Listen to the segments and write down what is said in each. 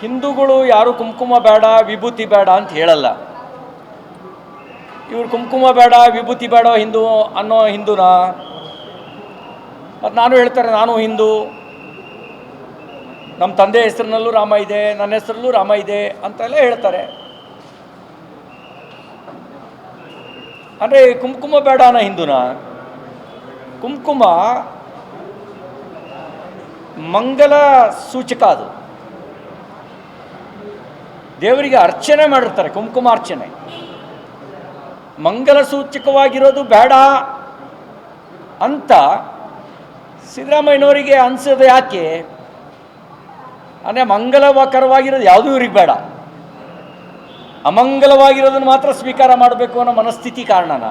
ಹಿಂದೂಗಳು ಯಾರು ಕುಂಕುಮ ಬೇಡ, ವಿಭೂತಿ ಬೇಡ ಅಂತ ಹೇಳಲ್ಲ. ಇವ್ರು ಕುಂಕುಮ ಬೇಡ, ವಿಭೂತಿ ಬೇಡ ಹಿಂದೂ ಅನ್ನೋ ಹಿಂದೂನಾ? ಮತ್ತು ನಾನು ಹೇಳ್ತಾರೆ ನಾನು ಹಿಂದೂ. ನಮ್ಮ ತಂದೆ ಹೆಸರಿನಲ್ಲೂ ರಾಮ ಇದೆ, ನನ್ನ ಹೆಸರಲ್ಲೂ ರಾಮ ಇದೆ ಅಂತೆಲ್ಲ ಹೇಳ್ತಾರೆ. ಅಂದರೆ ಕುಂಕುಮ ಬೇಡ ಅನ್ನೋ ಹಿಂದೂನಾ? ಕುಂಕುಮ ಮಂಗಲ ಸೂಚಕ ಅದು. ದೇವರಿಗೆ ಅರ್ಚನೆ ಮಾಡಿರ್ತಾರೆ ಕುಂಕುಮ ಅರ್ಚನೆ ಮಂಗಲ ಸೂಚಕವಾಗಿರೋದು ಬೇಡ ಅಂತ ಸಿದ್ದರಾಮಯ್ಯನವರಿಗೆ ಅನಿಸೋದು ಯಾಕೆ? ಅಂದರೆ ಮಂಗಲವಕರವಾಗಿರೋದು ಯಾವುದೂ ಇವ್ರಿಗೆ ಬೇಡ. ಅಮಂಗಲವಾಗಿರೋದನ್ನು ಮಾತ್ರ ಸ್ವೀಕಾರ ಮಾಡಬೇಕು ಅನ್ನೋ ಮನಸ್ಥಿತಿ ಕಾರಣನ.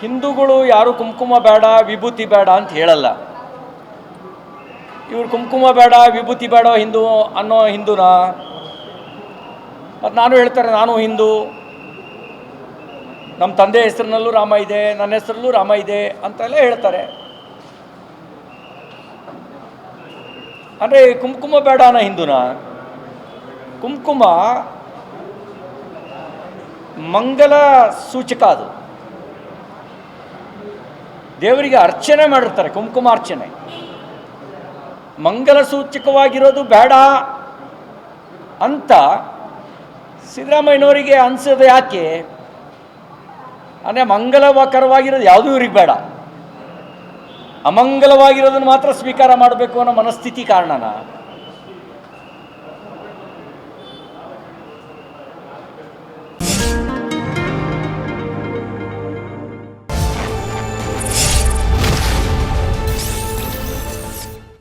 ಹಿಂದೂಗಳು ಯಾರು ಕುಂಕುಮ ಬೇಡ, ವಿಭೂತಿ ಬೇಡ ಅಂತ ಹೇಳಲ್ಲ. ಇವ್ರು ಕುಂಕುಮ ಬೇಡ, ವಿಭೂತಿ ಬೇಡ, ಹಿಂದೂ ಅನ್ನೋ ಹಿಂದೂನ? ಮತ್ತು ನಾನು ಹೇಳ್ತಾರೆ ನಾನು ಹಿಂದೂ. ನಮ್ಮ ತಂದೆ ಹೆಸರಿನಲ್ಲೂ ರಾಮ ಇದೆ, ನನ್ನ ಹೆಸರಲ್ಲೂ ರಾಮ ಇದೆ ಅಂತೆಲ್ಲ ಹೇಳ್ತಾರೆ. ಅಂದರೆ ಕುಂಕುಮ ಬೇಡ ಅನ್ನೋ ಹಿಂದೂನ? ಕುಂಕುಮ ಮಂಗಲ ಸೂಚಕ ಅದು. ದೇವರಿಗೆ ಅರ್ಚನೆ ಮಾಡಿರ್ತಾರೆ ಕುಂಕುಮಾರ್ಚನೆ ಮಂಗಲ ಸೂಚಕವಾಗಿರೋದು ಬೇಡ ಅಂತ ಸಿದ್ದರಾಮಯ್ಯನವರಿಗೆ ಅನಿಸೋದು ಯಾಕೆ? ಅಂದರೆ ಮಂಗಲಕರವಾಗಿರೋದು ಯಾವುದೂ ಇವ್ರಿಗೆ ಬೇಡ. ಅಮಂಗಲವಾಗಿರೋದನ್ನು ಮಾತ್ರ ಸ್ವೀಕಾರ ಮಾಡಬೇಕು ಅನ್ನೋ ಮನಸ್ಥಿತಿ ಕಾರಣನ.